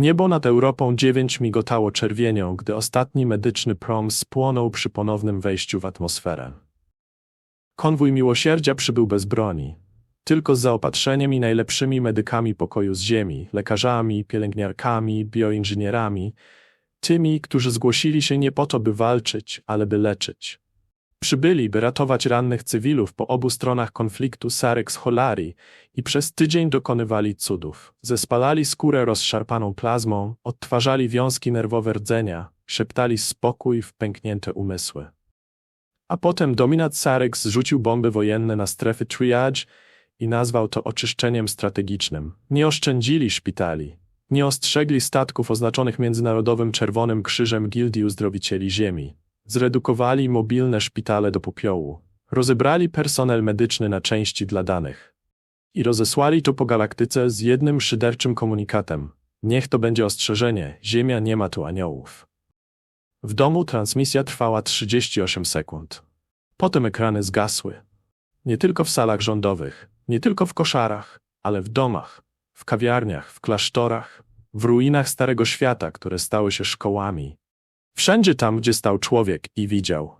Niebo nad Europą dziewięć migotało czerwienią, gdy ostatni medyczny prom spłonął przy ponownym wejściu w atmosferę. Konwój miłosierdzia przybył bez broni, tylko z zaopatrzeniem i najlepszymi medykami pokoju z ziemi, lekarzami, pielęgniarkami, bioinżynierami, tymi, którzy zgłosili się nie po to, by walczyć, ale by leczyć. Przybyli, by ratować rannych cywilów po obu stronach konfliktu Sarek z Holari i przez tydzień dokonywali cudów. Zespalali skórę rozszarpaną plazmą, odtwarzali wiązki nerwowe rdzenia, szeptali spokój w pęknięte umysły. A potem dominat Sarek zrzucił bomby wojenne na strefy triage i nazwał to oczyszczeniem strategicznym. Nie oszczędzili szpitali, nie ostrzegli statków oznaczonych Międzynarodowym Czerwonym Krzyżem Gildii Uzdrowicieli Ziemi. Zredukowali mobilne szpitale do popiołu. Rozebrali personel medyczny na części dla danych. I rozesłali to po galaktyce z jednym szyderczym komunikatem. Niech to będzie ostrzeżenie, Ziemia nie ma tu aniołów. W domu transmisja trwała 38 sekund. Potem ekrany zgasły. Nie tylko w salach rządowych, nie tylko w koszarach, ale w domach, w kawiarniach, w klasztorach, w ruinach Starego Świata, które stały się szkołami. Wszędzie tam, gdzie stał człowiek i widział.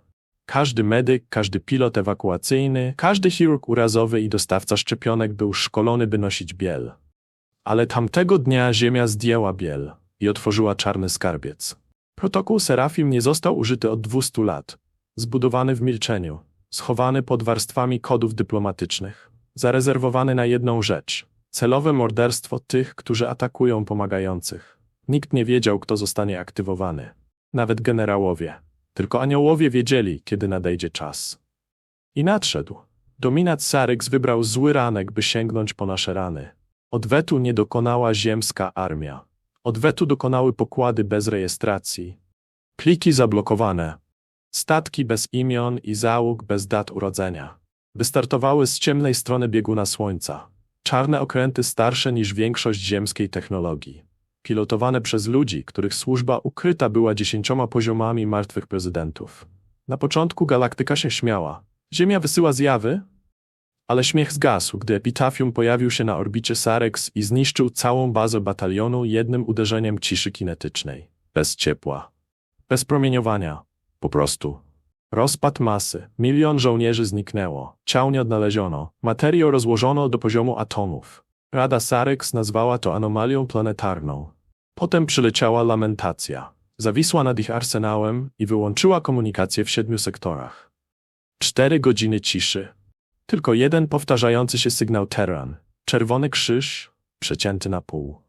Każdy medyk, każdy pilot ewakuacyjny, każdy chirurg urazowy i dostawca szczepionek był szkolony, by nosić biel. Ale tamtego dnia ziemia zdjęła biel i otworzyła czarny skarbiec. Protokół Serafim nie został użyty od 200 lat. Zbudowany w milczeniu, schowany pod warstwami kodów dyplomatycznych, zarezerwowany na jedną rzecz celowe morderstwo tych, którzy atakują pomagających. Nikt nie wiedział, kto zostanie aktywowany. Nawet generałowie. Tylko aniołowie wiedzieli, kiedy nadejdzie czas. I nadszedł. Dominat Saryx wybrał zły ranek, by sięgnąć po nasze rany. Odwetu nie dokonała ziemska armia. Odwetu dokonały pokłady bez rejestracji. Pliki zablokowane. Statki bez imion i załóg bez dat urodzenia. Wystartowały z ciemnej strony bieguna słońca. Czarne okręty starsze niż większość ziemskiej technologii. Pilotowane przez ludzi, których służba ukryta była dziesięcioma poziomami martwych prezydentów. Na początku galaktyka się śmiała. Ziemia wysyła zjawy? Ale śmiech zgasł, gdy epitafium pojawił się na orbicie Sarex i zniszczył całą bazę batalionu jednym uderzeniem ciszy kinetycznej. Bez ciepła. Bez promieniowania. Po prostu. Rozpad masy. Milion żołnierzy zniknęło. Ciał nie odnaleziono. Materię rozłożono do poziomu atomów. Rada Sarex nazwała to anomalią planetarną. Potem przyleciała lamentacja. Zawisła nad ich arsenałem i wyłączyła komunikację w siedmiu sektorach. Cztery godziny ciszy. Tylko jeden powtarzający się sygnał Terran. Czerwony krzyż, przecięty na pół.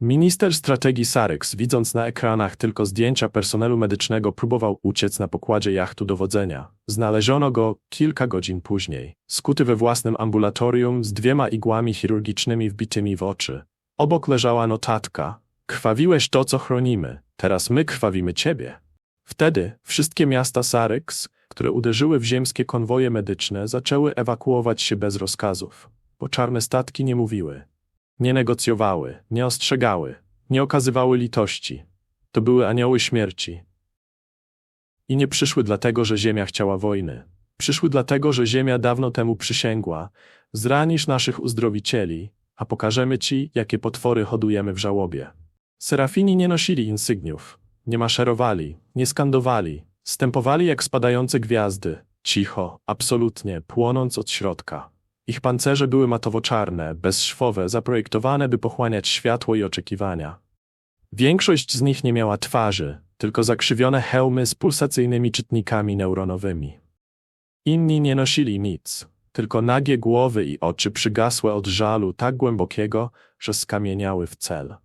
Minister strategii Sarex, widząc na ekranach tylko zdjęcia personelu medycznego, próbował uciec na pokładzie jachtu dowodzenia. Znaleziono go kilka godzin później, skuty we własnym ambulatorium z dwiema igłami chirurgicznymi wbitymi w oczy. Obok leżała notatka. Krwawiłeś to, co chronimy. Teraz my krwawimy ciebie. Wtedy wszystkie miasta Sarex, które uderzyły w ziemskie konwoje medyczne, zaczęły ewakuować się bez rozkazów, bo czarne statki nie mówiły. Nie negocjowały, nie ostrzegały, nie okazywały litości. To były anioły śmierci. I nie przyszły dlatego, że Ziemia chciała wojny. Przyszły dlatego, że Ziemia dawno temu przysięgła: zranisz naszych uzdrowicieli, a pokażemy ci, jakie potwory hodujemy w żałobie. Serafini nie nosili insygniów, nie maszerowali, nie skandowali, stępowali jak spadające gwiazdy, cicho, absolutnie, płonąc od środka. Ich pancerze były matowo-czarne, bezszwowe, zaprojektowane, by pochłaniać światło i oczekiwania. Większość z nich nie miała twarzy, tylko zakrzywione hełmy z pulsacyjnymi czytnikami neuronowymi. Inni nie nosili nic, tylko nagie głowy i oczy przygasłe od żalu tak głębokiego, że skamieniały w cel.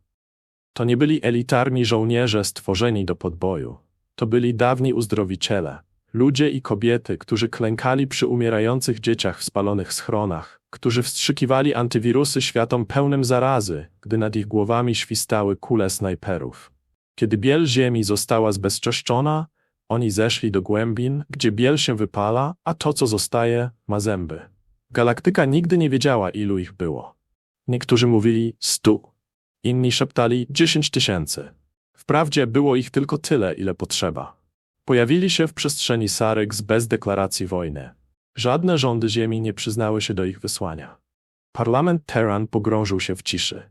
To nie byli elitarni żołnierze stworzeni do podboju. To byli dawni uzdrowiciele, Ludzie i kobiety, którzy klękali przy umierających dzieciach w spalonych schronach, którzy wstrzykiwali antywirusy światom pełnym zarazy, gdy nad ich głowami świstały kule snajperów. Kiedy biel ziemi została zbezczeszczona, oni zeszli do głębin, gdzie biel się wypala, a to, co zostaje, ma zęby. Galaktyka nigdy nie wiedziała, ilu ich było. Niektórzy mówili stu, inni szeptali dziesięć tysięcy. Wprawdzie było ich tylko tyle, ile potrzeba. Pojawili się w przestrzeni Saryx bez deklaracji wojny. Żadne rządy Ziemi nie przyznały się do ich wysłania. Parlament Terran pogrążył się w ciszy.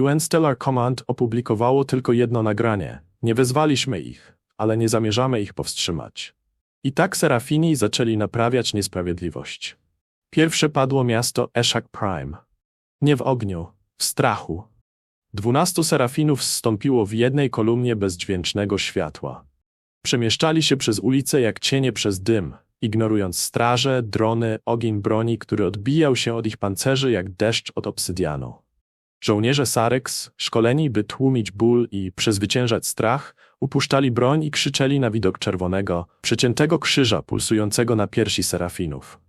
UN Stellar Command opublikowało tylko jedno nagranie. Nie wezwaliśmy ich, ale nie zamierzamy ich powstrzymać. I tak Serafini zaczęli naprawiać niesprawiedliwość. Pierwsze padło miasto Eshak Prime. Nie w ogniu, w strachu. Dwunastu serafinów zstąpiło w jednej kolumnie bezdźwięcznego światła. Przemieszczali się przez ulice jak cienie przez dym, ignorując straże, drony, ogień broni, który odbijał się od ich pancerzy jak deszcz od obsydianu. Żołnierze Sarex, szkoleni by tłumić ból i przezwyciężać strach, upuszczali broń i krzyczeli na widok czerwonego, przeciętego krzyża pulsującego na piersi serafinów.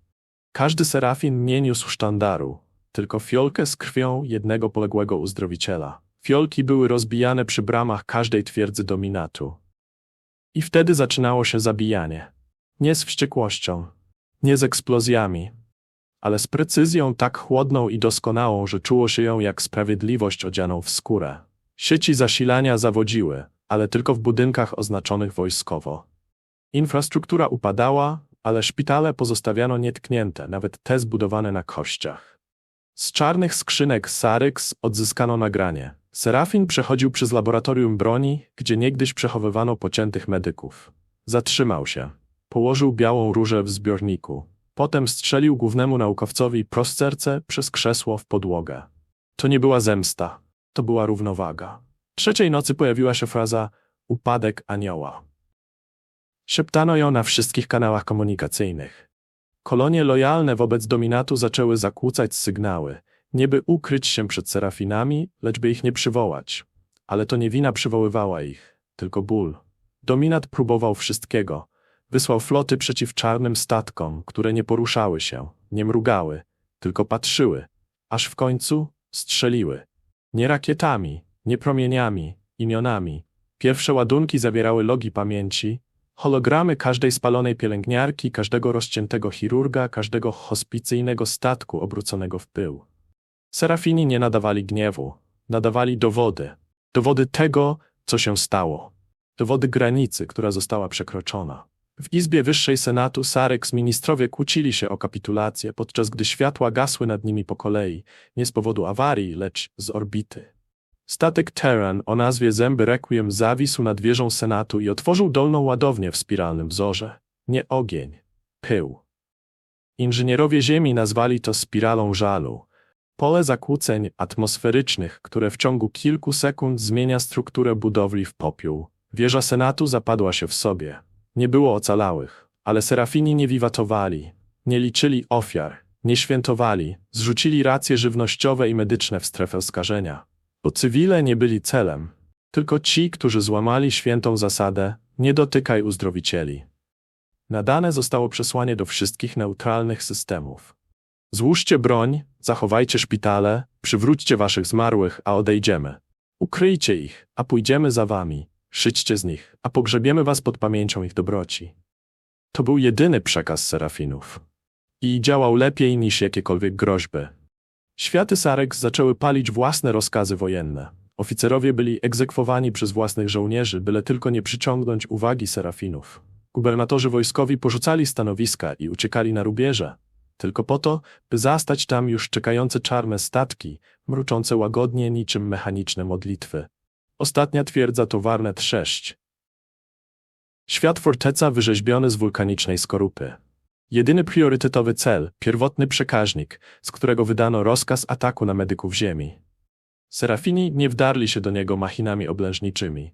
Każdy serafin nie niósł sztandaru, tylko fiolkę z krwią jednego poległego uzdrowiciela. Fiolki były rozbijane przy bramach każdej twierdzy dominatu. I wtedy zaczynało się zabijanie. Nie z wściekłością, nie z eksplozjami, ale z precyzją tak chłodną i doskonałą, że czuło się ją jak sprawiedliwość odzianą w skórę. Sieci zasilania zawodziły, ale tylko w budynkach oznaczonych wojskowo. Infrastruktura upadała, ale szpitale pozostawiano nietknięte, nawet te zbudowane na kościach. Z czarnych skrzynek Saryx odzyskano nagranie. Serafin przechodził przez laboratorium broni, gdzie niegdyś przechowywano pociętych medyków. Zatrzymał się. Położył białą różę w zbiorniku. Potem strzelił głównemu naukowcowi prost serce przez krzesło w podłogę. To nie była zemsta, to była równowaga. Trzeciej nocy pojawiła się fraza upadek anioła. Szeptano ją na wszystkich kanałach komunikacyjnych. Kolonie lojalne wobec dominatu zaczęły zakłócać sygnały, nie by ukryć się przed serafinami, lecz by ich nie przywołać. Ale to nie wina przywoływała ich, tylko ból. Dominat próbował wszystkiego. Wysłał floty przeciw czarnym statkom, które nie poruszały się, nie mrugały, tylko patrzyły, aż w końcu strzeliły. Nie rakietami, nie promieniami, imionami. Pierwsze ładunki zawierały logi pamięci, hologramy każdej spalonej pielęgniarki, każdego rozciętego chirurga, każdego hospicyjnego statku obróconego w pył. Serafini nie nadawali gniewu, nadawali dowody. Dowody tego, co się stało. Dowody granicy, która została przekroczona. W Izbie Wyższej Senatu Sarex ministrowie kłócili się o kapitulację, podczas gdy światła gasły nad nimi po kolei, nie z powodu awarii, lecz z orbity. Statek Terran o nazwie Zęby Requiem zawisł nad wieżą Senatu i otworzył dolną ładownię w spiralnym wzorze. Nie ogień, pył. Inżynierowie Ziemi nazwali to spiralą żalu. Pole zakłóceń atmosferycznych, które w ciągu kilku sekund zmienia strukturę budowli w popiół. Wieża Senatu zapadła się w sobie. Nie było ocalałych, ale serafini nie wiwatowali, nie liczyli ofiar, nie świętowali, zrzucili racje żywnościowe i medyczne w strefę skażenia. Bo cywile nie byli celem, tylko ci, którzy złamali świętą zasadę nie dotykaj uzdrowicieli. Nadane zostało przesłanie do wszystkich neutralnych systemów. Złóżcie broń, zachowajcie szpitale, przywróćcie waszych zmarłych, a odejdziemy. Ukryjcie ich, a pójdziemy za wami. Szyćcie z nich, a pogrzebiemy was pod pamięcią ich dobroci. To był jedyny przekaz serafinów. I działał lepiej niż jakiekolwiek groźby. Światy Sarek zaczęły palić własne rozkazy wojenne. Oficerowie byli egzekwowani przez własnych żołnierzy, byle tylko nie przyciągnąć uwagi serafinów. Gubernatorzy wojskowi porzucali stanowiska i uciekali na rubieże, tylko po to, by zastać tam już czekające czarne statki, mruczące łagodnie niczym mechaniczne modlitwy. Ostatnia twierdza to Warnet 6. Świat forteca wyrzeźbiony z wulkanicznej skorupy. Jedyny priorytetowy cel, pierwotny przekaźnik, z którego wydano rozkaz ataku na medyków Ziemi. Serafini nie wdarli się do niego machinami oblężniczymi.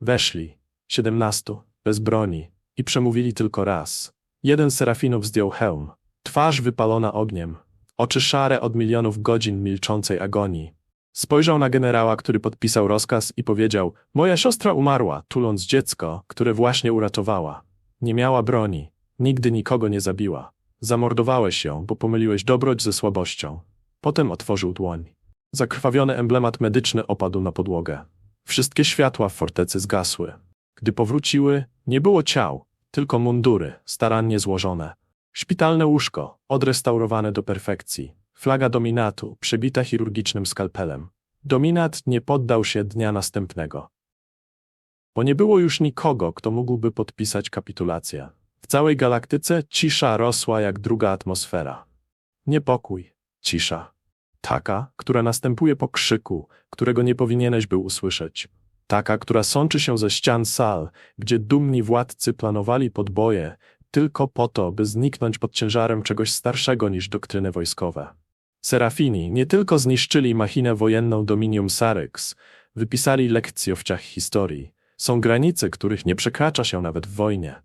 Weszli, siedemnastu, bez broni, i przemówili tylko raz. Jeden z serafinów zdjął hełm, twarz wypalona ogniem, oczy szare od milionów godzin milczącej agonii. Spojrzał na generała, który podpisał rozkaz i powiedział: Moja siostra umarła, tuląc dziecko, które właśnie uratowała. Nie miała broni, nigdy nikogo nie zabiła. Zamordowałeś ją, bo pomyliłeś dobroć ze słabością. Potem otworzył dłoń. Zakrwawiony emblemat medyczny opadł na podłogę. Wszystkie światła w fortecy zgasły. Gdy powróciły, nie było ciał, tylko mundury, starannie złożone. Szpitalne łóżko, odrestaurowane do perfekcji. Flaga dominatu, przebita chirurgicznym skalpelem. Dominat nie poddał się dnia następnego. Bo nie było już nikogo, kto mógłby podpisać kapitulację. W całej galaktyce cisza rosła jak druga atmosfera. Niepokój, cisza. Taka, która następuje po krzyku, którego nie powinieneś był usłyszeć. Taka, która sączy się ze ścian sal, gdzie dumni władcy planowali podboje, tylko po to, by zniknąć pod ciężarem czegoś starszego niż doktryny wojskowe. Serafini nie tylko zniszczyli machinę wojenną Dominium Saryx, wypisali lekcje wciach historii. Są granice, których nie przekracza się nawet w wojnie.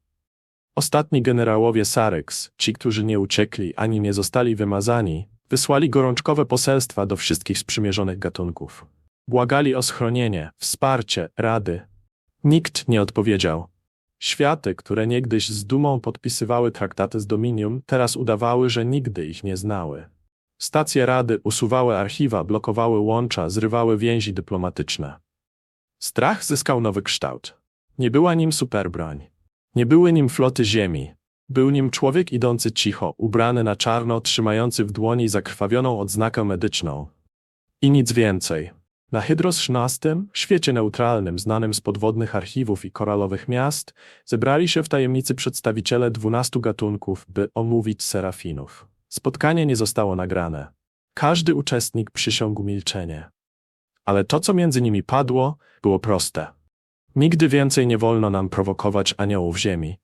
Ostatni generałowie Saryx, ci, którzy nie uciekli ani nie zostali wymazani, wysłali gorączkowe poselstwa do wszystkich sprzymierzonych gatunków. Błagali o schronienie, wsparcie, rady. Nikt nie odpowiedział. Światy, które niegdyś z dumą podpisywały traktaty z Dominium, teraz udawały, że nigdy ich nie znały. Stacje rady usuwały archiwa, blokowały łącza, zrywały więzi dyplomatyczne. Strach zyskał nowy kształt. Nie była nim superbroń. Nie były nim floty ziemi. Był nim człowiek idący cicho, ubrany na czarno, trzymający w dłoni zakrwawioną odznakę medyczną. I nic więcej. Na Hydros XVI, świecie neutralnym znanym z podwodnych archiwów i koralowych miast, zebrali się w tajemnicy przedstawiciele dwunastu gatunków, by omówić serafinów. Spotkanie nie zostało nagrane. Każdy uczestnik przysiągł milczenie. Ale to, co między nimi padło, było proste. Nigdy więcej nie wolno nam prowokować aniołów ziemi.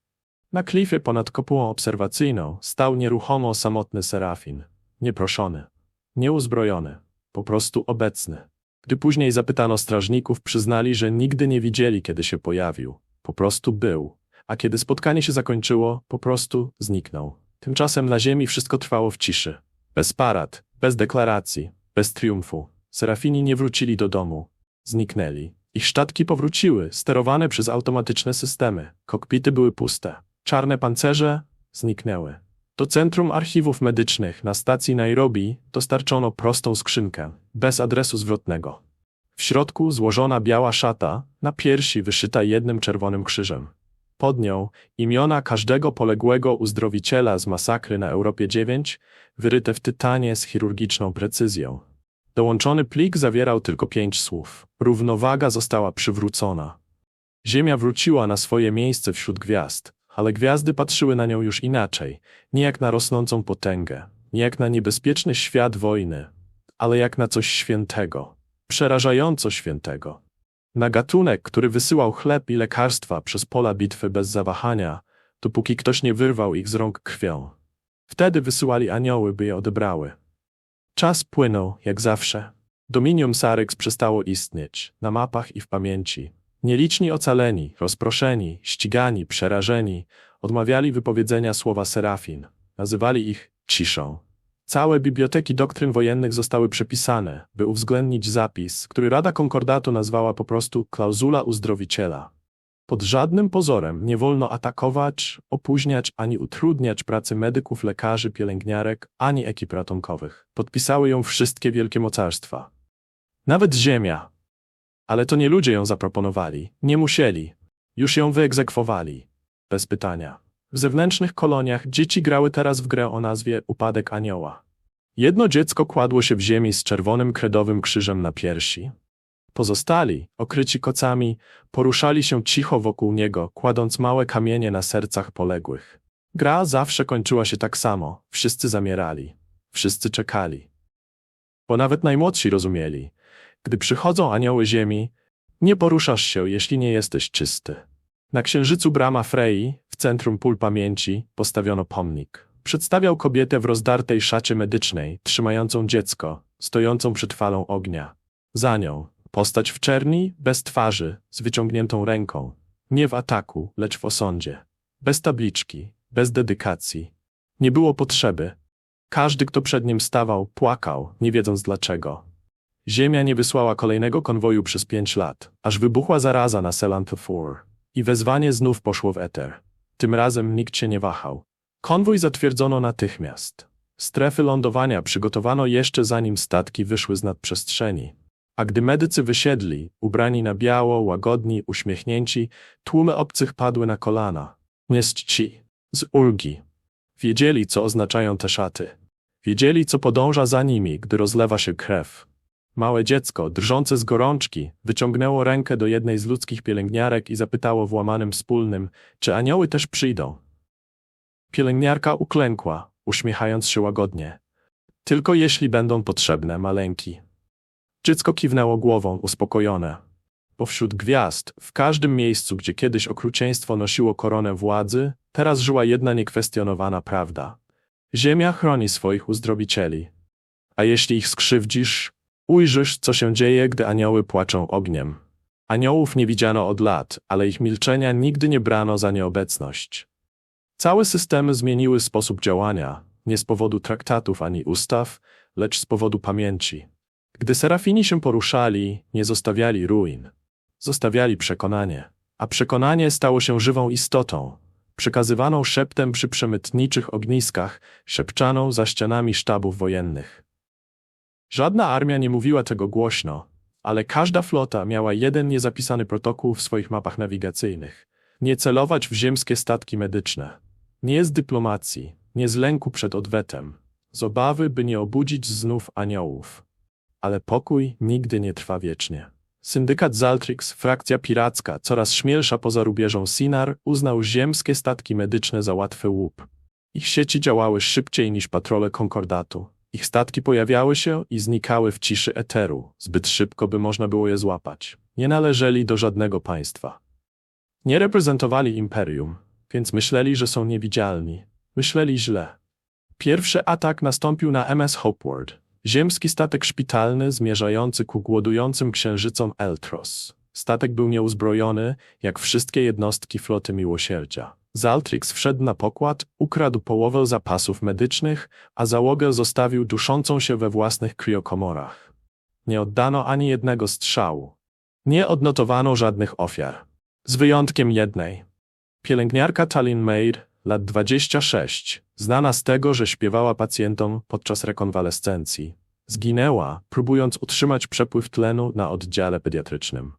Na klifie ponad kopułą obserwacyjną stał nieruchomo samotny serafin. Nieproszony, nieuzbrojony, po prostu obecny. Gdy później zapytano strażników, przyznali, że nigdy nie widzieli, kiedy się pojawił. Po prostu był. A kiedy spotkanie się zakończyło, po prostu zniknął. Tymczasem na ziemi wszystko trwało w ciszy. Bez parad, bez deklaracji, bez triumfu. Serafini nie wrócili do domu. Zniknęli. Ich sztatki powróciły, sterowane przez automatyczne systemy. Kokpity były puste. Czarne pancerze zniknęły. Do Centrum Archiwów Medycznych na stacji Nairobi dostarczono prostą skrzynkę, bez adresu zwrotnego. W środku złożona biała szata, na piersi wyszyta jednym czerwonym krzyżem. Pod nią imiona każdego poległego uzdrowiciela z masakry na Europie 9, wyryte w tytanie z chirurgiczną precyzją. Dołączony plik zawierał tylko pięć słów. Równowaga została przywrócona. Ziemia wróciła na swoje miejsce wśród gwiazd, ale gwiazdy patrzyły na nią już inaczej, nie jak na rosnącą potęgę, nie jak na niebezpieczny świat wojny, ale jak na coś świętego, przerażająco świętego. Na gatunek, który wysyłał chleb i lekarstwa przez pola bitwy bez zawahania, dopóki ktoś nie wyrwał ich z rąk krwią. Wtedy wysyłali anioły, by je odebrały. Czas płynął, jak zawsze. Dominium Saryx przestało istnieć, na mapach i w pamięci. Nieliczni ocaleni, rozproszeni, ścigani, przerażeni, odmawiali wypowiedzenia słowa serafin. Nazywali ich ciszą. Całe biblioteki doktryn wojennych zostały przepisane, by uwzględnić zapis, który Rada Konkordatu nazwała po prostu klauzula uzdrowiciela. Pod żadnym pozorem nie wolno atakować, opóźniać ani utrudniać pracy medyków, lekarzy, pielęgniarek, ani ekip ratunkowych. Podpisały ją wszystkie wielkie mocarstwa. Nawet Ziemia. Ale to nie ludzie ją zaproponowali, nie musieli. Już ją wyegzekwowali. Bez pytania. W zewnętrznych koloniach dzieci grały teraz w grę o nazwie Upadek Anioła. Jedno dziecko kładło się w ziemi z czerwonym kredowym krzyżem na piersi. Pozostali, okryci kocami, poruszali się cicho wokół niego, kładąc małe kamienie na sercach poległych. Gra zawsze kończyła się tak samo, wszyscy zamierali, wszyscy czekali. Bo nawet najmłodsi rozumieli, gdy przychodzą anioły ziemi, nie poruszasz się, jeśli nie jesteś czysty. Na księżycu brama Frei, w centrum pól pamięci, postawiono pomnik. Przedstawiał kobietę w rozdartej szacie medycznej, trzymającą dziecko, stojącą przed falą ognia. Za nią, postać w czerni, bez twarzy, z wyciągniętą ręką. Nie w ataku, lecz w osądzie. Bez tabliczki, bez dedykacji. Nie było potrzeby. Każdy, kto przed nim stawał, płakał, nie wiedząc dlaczego. Ziemia nie wysłała kolejnego konwoju przez pięć lat, aż wybuchła zaraza na Selantofor. I wezwanie znów poszło w eter. Tym razem nikt się nie wahał. Konwój zatwierdzono natychmiast. Strefy lądowania przygotowano jeszcze zanim statki wyszły z nadprzestrzeni. A gdy medycy wysiedli, ubrani na biało, łagodni, uśmiechnięci, tłumy obcych padły na kolana. Mieszci, z ulgi. Wiedzieli, co oznaczają te szaty. Wiedzieli, co podąża za nimi, gdy rozlewa się krew. Małe dziecko, drżące z gorączki, wyciągnęło rękę do jednej z ludzkich pielęgniarek i zapytało w łamanym wspólnym, czy anioły też przyjdą. Pielęgniarka uklękła, uśmiechając się łagodnie. Tylko jeśli będą potrzebne maleńki. Dziecko kiwnęło głową, uspokojone. Bo wśród gwiazd, w każdym miejscu, gdzie kiedyś okrucieństwo nosiło koronę władzy, teraz żyła jedna niekwestionowana prawda. Ziemia chroni swoich uzdrowicieli. A jeśli ich skrzywdzisz, ujrzysz, co się dzieje, gdy anioły płaczą ogniem. Aniołów nie widziano od lat, ale ich milczenia nigdy nie brano za nieobecność. Całe systemy zmieniły sposób działania, nie z powodu traktatów ani ustaw, lecz z powodu pamięci. Gdy serafini się poruszali, nie zostawiali ruin. Zostawiali przekonanie. A przekonanie stało się żywą istotą, przekazywaną szeptem przy przemytniczych ogniskach, szepczaną za ścianami sztabów wojennych. Żadna armia nie mówiła tego głośno, ale każda flota miała jeden niezapisany protokół w swoich mapach nawigacyjnych. Nie celować w ziemskie statki medyczne. Nie z dyplomacji, nie z lęku przed odwetem, z obawy, by nie obudzić znów aniołów. Ale pokój nigdy nie trwa wiecznie. Syndykat Zaltrix, frakcja piracka, coraz śmielsza poza rubieżą Sinar, uznał ziemskie statki medyczne za łatwy łup. Ich sieci działały szybciej niż patrole konkordatu. Ich statki pojawiały się i znikały w ciszy eteru, zbyt szybko, by można było je złapać. Nie należeli do żadnego państwa. Nie reprezentowali imperium, więc myśleli, że są niewidzialni. Myśleli źle. Pierwszy atak nastąpił na MS Hopeward, ziemski statek szpitalny zmierzający ku głodującym księżycom Eltros. Statek był nieuzbrojony, jak wszystkie jednostki floty miłosierdzia. Zaltrix wszedł na pokład, ukradł połowę zapasów medycznych, a załogę zostawił duszącą się we własnych kriokomorach. Nie oddano ani jednego strzału. Nie odnotowano żadnych ofiar. Z wyjątkiem jednej. Pielęgniarka Tallinn Maid, lat 26, znana z tego, że śpiewała pacjentom podczas rekonwalescencji, zginęła, próbując utrzymać przepływ tlenu na oddziale pediatrycznym.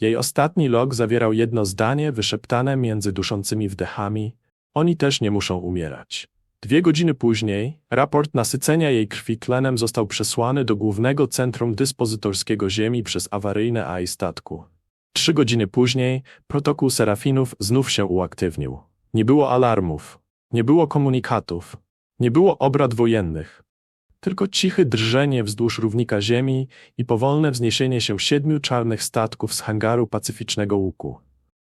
Jej ostatni log zawierał jedno zdanie wyszeptane między duszącymi wdechami: Oni też nie muszą umierać. Dwie godziny później raport nasycenia jej krwi tlenem został przesłany do głównego centrum dyspozytorskiego Ziemi przez awaryjne AI statku. Trzy godziny później protokół serafinów znów się uaktywnił. Nie było alarmów, nie było komunikatów, nie było obrad wojennych. Tylko ciche drżenie wzdłuż równika ziemi i powolne wzniesienie się siedmiu czarnych statków z hangaru pacyficznego łuku.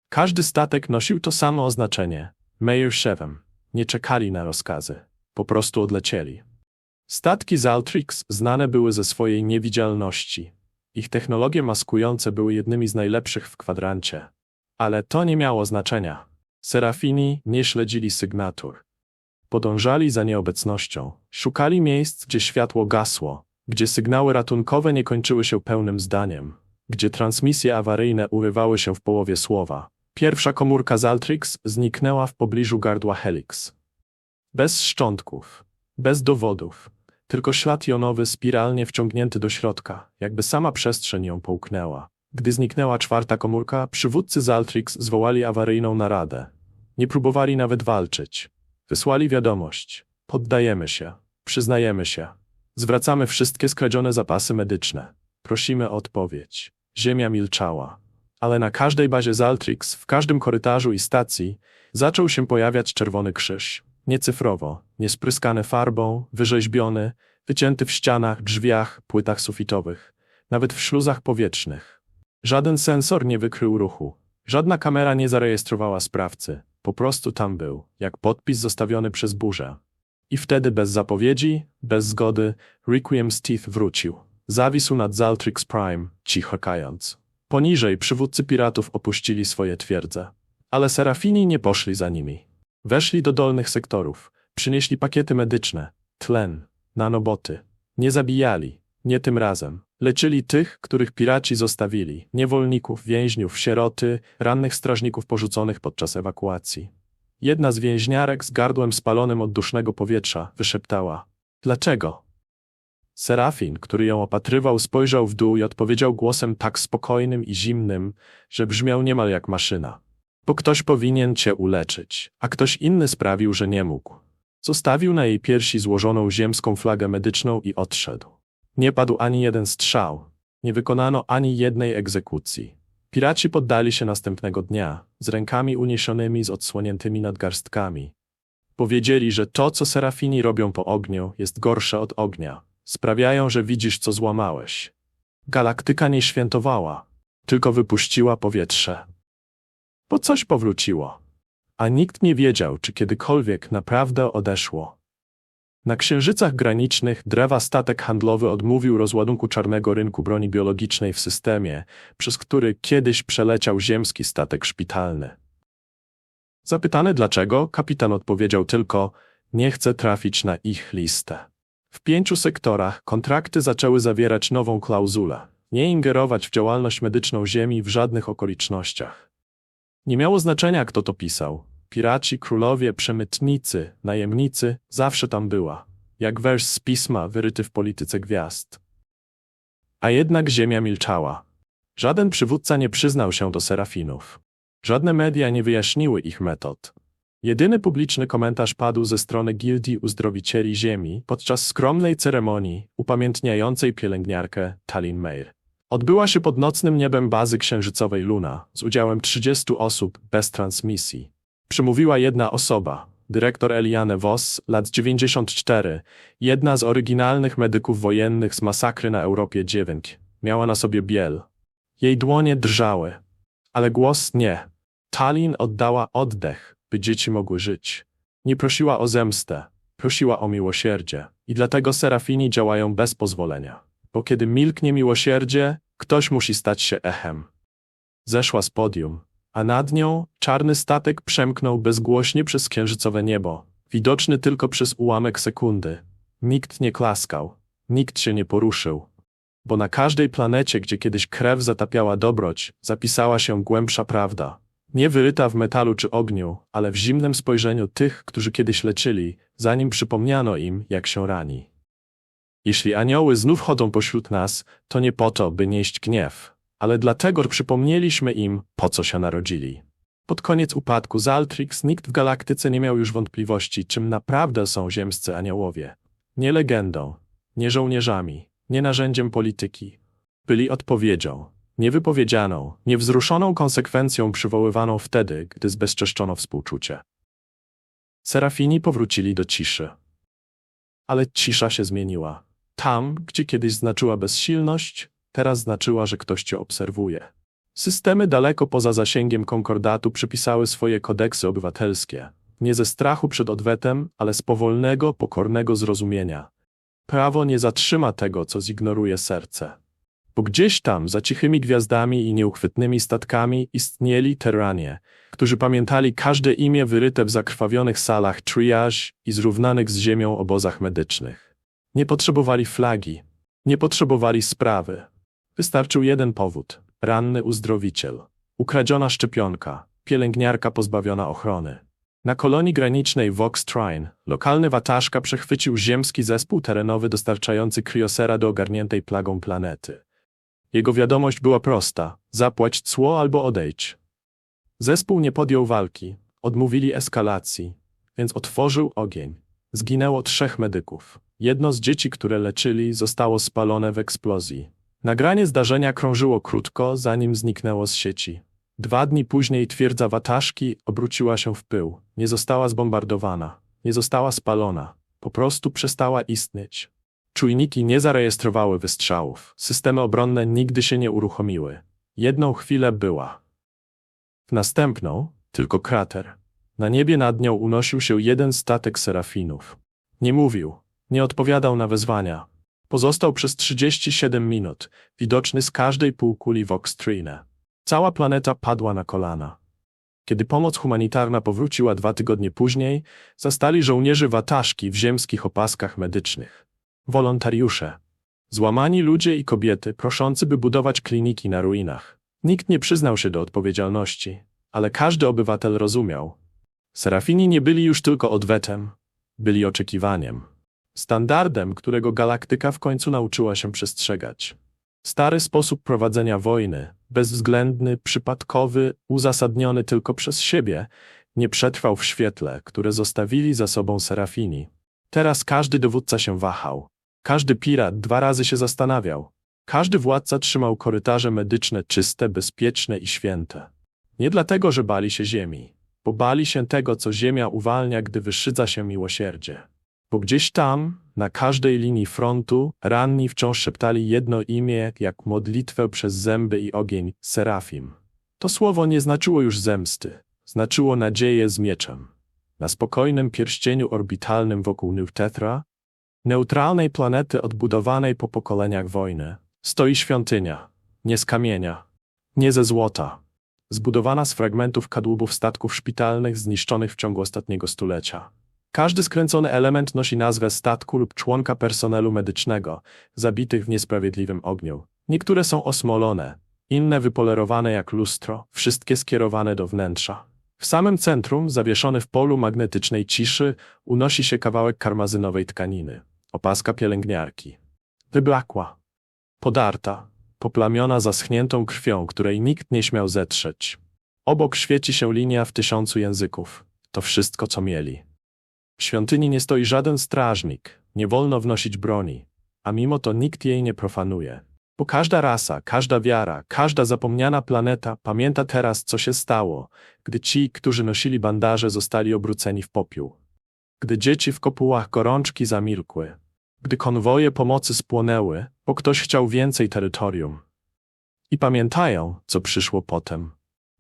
Każdy statek nosił to samo oznaczenie. Mayor Shevem. Nie czekali na rozkazy. Po prostu odlecieli. Statki z Altrix znane były ze swojej niewidzialności. Ich technologie maskujące były jednymi z najlepszych w kwadrancie. Ale to nie miało znaczenia. Serafini nie śledzili sygnatur. Podążali za nieobecnością. Szukali miejsc, gdzie światło gasło, gdzie sygnały ratunkowe nie kończyły się pełnym zdaniem, gdzie transmisje awaryjne urywały się w połowie słowa. Pierwsza komórka Zaltrix zniknęła w pobliżu gardła Helix. Bez szczątków, bez dowodów, tylko ślad jonowy spiralnie wciągnięty do środka, jakby sama przestrzeń ją połknęła. Gdy zniknęła czwarta komórka, przywódcy Zaltrix zwołali awaryjną naradę. Nie próbowali nawet walczyć. Wysłali wiadomość. Poddajemy się. Przyznajemy się. Zwracamy wszystkie skradzione zapasy medyczne. Prosimy o odpowiedź. Ziemia milczała. Ale na każdej bazie Zaltrix, w każdym korytarzu i stacji, zaczął się pojawiać czerwony krzyż. Nie cyfrowo, nie farbą, wyrzeźbiony, wycięty w ścianach, drzwiach, płytach sufitowych, nawet w śluzach powietrznych. Żaden sensor nie wykrył ruchu. Żadna kamera nie zarejestrowała sprawcy. Po prostu tam był, jak podpis zostawiony przez burzę. I wtedy bez zapowiedzi, bez zgody, Requiem Steve wrócił. Zawisł nad Zaltrix Prime, cicho kając. Poniżej przywódcy piratów opuścili swoje twierdze. Ale serafini nie poszli za nimi. Weszli do dolnych sektorów, przynieśli pakiety medyczne, tlen, nanoboty. Nie zabijali, nie tym razem. Leczyli tych, których piraci zostawili, niewolników, więźniów, sieroty, rannych strażników porzuconych podczas ewakuacji. Jedna z więźniarek z gardłem spalonym od dusznego powietrza wyszeptała: Dlaczego? Serafin, który ją opatrywał, spojrzał w dół i odpowiedział głosem tak spokojnym i zimnym, że brzmiał niemal jak maszyna. Bo ktoś powinien cię uleczyć, a ktoś inny sprawił, że nie mógł. Zostawił na jej piersi złożoną ziemską flagę medyczną i odszedł. Nie padł ani jeden strzał, nie wykonano ani jednej egzekucji. Piraci poddali się następnego dnia, z rękami uniesionymi z odsłoniętymi nadgarstkami. Powiedzieli, że to, co serafini robią po ogniu, jest gorsze od ognia. Sprawiają, że widzisz, co złamałeś. Galaktyka nie świętowała, tylko wypuściła powietrze. Bo coś powróciło, a nikt nie wiedział, czy kiedykolwiek naprawdę odeszło. Na księżycach granicznych drewa statek handlowy odmówił rozładunku czarnego rynku broni biologicznej w systemie, przez który kiedyś przeleciał ziemski statek szpitalny. Zapytany dlaczego, kapitan odpowiedział tylko: Nie chcę trafić na ich listę. W pięciu sektorach kontrakty zaczęły zawierać nową klauzulę: nie ingerować w działalność medyczną Ziemi w żadnych okolicznościach. Nie miało znaczenia, kto to pisał. Piraci, królowie, przemytnicy, najemnicy zawsze tam była, jak wers z pisma wyryty w polityce gwiazd. A jednak Ziemia milczała. Żaden przywódca nie przyznał się do serafinów. Żadne media nie wyjaśniły ich metod. Jedyny publiczny komentarz padł ze strony Gildii Uzdrowicieli Ziemi podczas skromnej ceremonii upamiętniającej pielęgniarkę Talin Meir. Odbyła się pod nocnym niebem bazy księżycowej Luna z udziałem 30 osób bez transmisji. Przemówiła jedna osoba, dyrektor Eliane Voss, lat 94, jedna z oryginalnych medyków wojennych z masakry na Europie 9. Miała na sobie biel. Jej dłonie drżały, ale głos nie. Talin oddała oddech, by dzieci mogły żyć. Nie prosiła o zemstę, prosiła o miłosierdzie. I dlatego serafini działają bez pozwolenia. Bo kiedy milknie miłosierdzie, ktoś musi stać się echem. Zeszła z podium, a nad nią czarny statek przemknął bezgłośnie przez księżycowe niebo, widoczny tylko przez ułamek sekundy. Nikt nie klaskał, nikt się nie poruszył, bo na każdej planecie, gdzie kiedyś krew zatapiała dobroć, zapisała się głębsza prawda. Nie wyryta w metalu czy ogniu, ale w zimnym spojrzeniu tych, którzy kiedyś leczyli, zanim przypomniano im, jak się rani. Jeśli anioły znów chodzą pośród nas, to nie po to, by nieść gniew, ale dlatego przypomnieliśmy im, po co się narodzili. Pod koniec upadku Zaltrix nikt w galaktyce nie miał już wątpliwości, czym naprawdę są ziemscy aniołowie. Nie legendą, nie żołnierzami, nie narzędziem polityki. Byli odpowiedzią, niewypowiedzianą, niewzruszoną konsekwencją przywoływaną wtedy, gdy zbezczeszczono współczucie. Serafini powrócili do ciszy. Ale cisza się zmieniła. Tam, gdzie kiedyś znaczyła bezsilność, teraz znaczyła, że ktoś cię obserwuje. Systemy daleko poza zasięgiem konkordatu przypisały swoje kodeksy obywatelskie. Nie ze strachu przed odwetem, ale z powolnego, pokornego zrozumienia. Prawo nie zatrzyma tego, co zignoruje serce. Bo gdzieś tam, za cichymi gwiazdami i nieuchwytnymi statkami, istnieli terranie, którzy pamiętali każde imię wyryte w zakrwawionych salach triage i zrównanych z ziemią obozach medycznych. Nie potrzebowali flagi, nie potrzebowali sprawy. Wystarczył jeden powód ranny uzdrowiciel, ukradziona szczepionka, pielęgniarka pozbawiona ochrony. Na kolonii granicznej Vox Trine lokalny wataszka przechwycił ziemski zespół terenowy dostarczający kriosera do ogarniętej plagą planety. Jego wiadomość była prosta: zapłać cło albo odejdź. Zespół nie podjął walki, odmówili eskalacji, więc otworzył ogień. Zginęło trzech medyków. Jedno z dzieci, które leczyli, zostało spalone w eksplozji. Nagranie zdarzenia krążyło krótko, zanim zniknęło z sieci. Dwa dni później twierdza Wataszki obróciła się w pył. Nie została zbombardowana, nie została spalona, po prostu przestała istnieć. Czujniki nie zarejestrowały wystrzałów, systemy obronne nigdy się nie uruchomiły. Jedną chwilę była. W następną tylko krater. Na niebie nad nią unosił się jeden statek serafinów. Nie mówił, nie odpowiadał na wezwania. Pozostał przez 37 minut, widoczny z każdej półkuli Voxtrine. Cała planeta padła na kolana. Kiedy pomoc humanitarna powróciła dwa tygodnie później, zastali żołnierzy wataszki w ziemskich opaskach medycznych. Wolontariusze. Złamani ludzie i kobiety proszący, by budować kliniki na ruinach. Nikt nie przyznał się do odpowiedzialności, ale każdy obywatel rozumiał. Serafini nie byli już tylko odwetem, byli oczekiwaniem. Standardem, którego galaktyka w końcu nauczyła się przestrzegać. Stary sposób prowadzenia wojny, bezwzględny, przypadkowy, uzasadniony tylko przez siebie, nie przetrwał w świetle, które zostawili za sobą serafini. Teraz każdy dowódca się wahał. Każdy pirat dwa razy się zastanawiał. Każdy władca trzymał korytarze medyczne czyste, bezpieczne i święte. Nie dlatego, że bali się ziemi, bo bali się tego, co ziemia uwalnia, gdy wyszydza się miłosierdzie. Bo gdzieś tam, na każdej linii frontu, ranni wciąż szeptali jedno imię, jak modlitwę przez zęby i ogień, serafim. To słowo nie znaczyło już zemsty, znaczyło nadzieję z mieczem. Na spokojnym pierścieniu orbitalnym wokół Newtetra, neutralnej planety odbudowanej po pokoleniach wojny, stoi świątynia, nie z kamienia, nie ze złota, zbudowana z fragmentów kadłubów statków szpitalnych zniszczonych w ciągu ostatniego stulecia. Każdy skręcony element nosi nazwę statku lub członka personelu medycznego, zabitych w niesprawiedliwym ogniu. Niektóre są osmolone, inne wypolerowane jak lustro, wszystkie skierowane do wnętrza. W samym centrum, zawieszony w polu magnetycznej ciszy, unosi się kawałek karmazynowej tkaniny, opaska pielęgniarki. Wyblakła, podarta, poplamiona zaschniętą krwią, której nikt nie śmiał zetrzeć. Obok świeci się linia w tysiącu języków. To wszystko, co mieli. W świątyni nie stoi żaden strażnik, nie wolno wnosić broni, a mimo to nikt jej nie profanuje. Bo każda rasa, każda wiara, każda zapomniana planeta pamięta teraz, co się stało, gdy ci, którzy nosili bandaże, zostali obróceni w popiół. Gdy dzieci w kopułach gorączki zamilkły. Gdy konwoje pomocy spłonęły, bo ktoś chciał więcej terytorium. I pamiętają, co przyszło potem.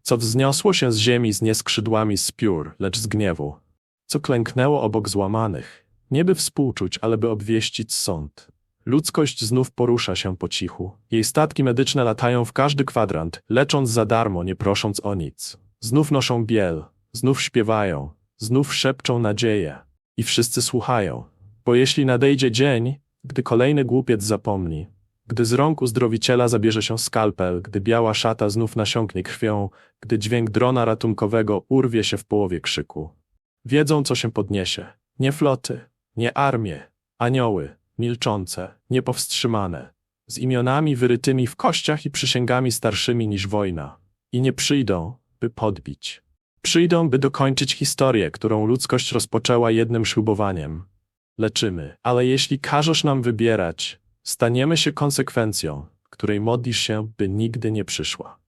Co wzniosło się z ziemi z nieskrzydłami z piór, lecz z gniewu. Co klęknęło obok złamanych, nie by współczuć, ale by obwieścić sąd. Ludzkość znów porusza się po cichu. Jej statki medyczne latają w każdy kwadrant, lecząc za darmo, nie prosząc o nic. Znów noszą biel, znów śpiewają, znów szepczą nadzieję. I wszyscy słuchają. Bo jeśli nadejdzie dzień, gdy kolejny głupiec zapomni, gdy z rąk uzdrowiciela zabierze się skalpel, gdy biała szata znów nasiąknie krwią, gdy dźwięk drona ratunkowego urwie się w połowie krzyku. Wiedzą, co się podniesie. Nie floty, nie armie, anioły, milczące, niepowstrzymane, z imionami wyrytymi w kościach i przysięgami starszymi niż wojna. I nie przyjdą, by podbić. Przyjdą, by dokończyć historię, którą ludzkość rozpoczęła jednym ślubowaniem. Leczymy, ale jeśli każesz nam wybierać, staniemy się konsekwencją, której modlisz się, by nigdy nie przyszła.